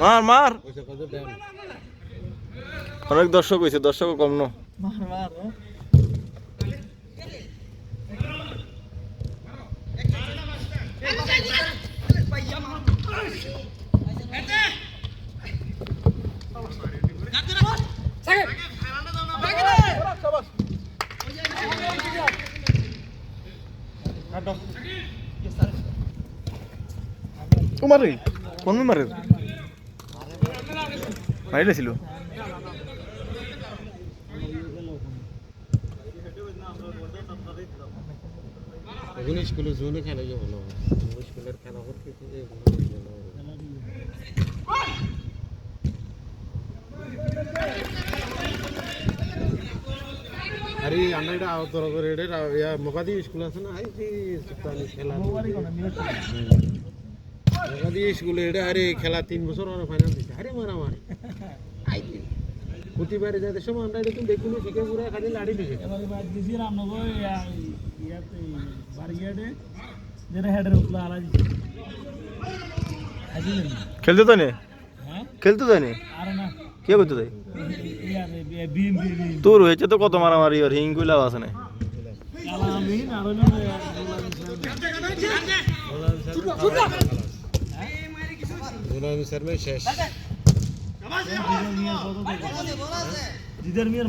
মার মার। অনেক দর্শক হয়েছে দর্শক কম ন মার মার ও। মারে কোন মারে মারিলে ছিল? এখন স্কুলে জোনে খেলা যে ভালো স্কুলের খেলা করতে আরে আমরা এটা তোর করে এটা মোকাদি স্কুল আছে না? খেলা। স্কুলে এটা আরে খেলা তিন বছর আর ফাইনাল দিছে আরে মারা মারি আইতে। প্রতিবারে যাতে সময় আমরা এটা তুমি দেখুন শিখে পুরো খালি লাড়ি দিছে। এবারে বাদ দিছি রামনগর ইয়াতে বারিয়াডে যেটা হেডের উপরে আলা দিছে। খেলতে তো নে? হ্যাঁ? খেলতে তো নে? আর না। কে করতে তাই? তোর হয়েছে তো কত মারামারি আর হিং কইলাও আছে না আলামিন আর হলো গোলাম শর্মা শেষ জিদের মিয়ার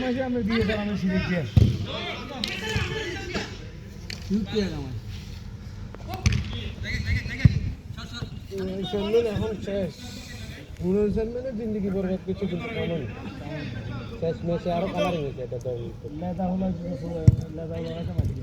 আমি জামাই এখন শেষ নুরান শর্মা জিন্দগি বরবাদ কিছু কিন্তু কামান শেষ ম্যাচে আরও কালারিং হয়েছে এটা তো লেদা হলো লেদা হলো মাঝে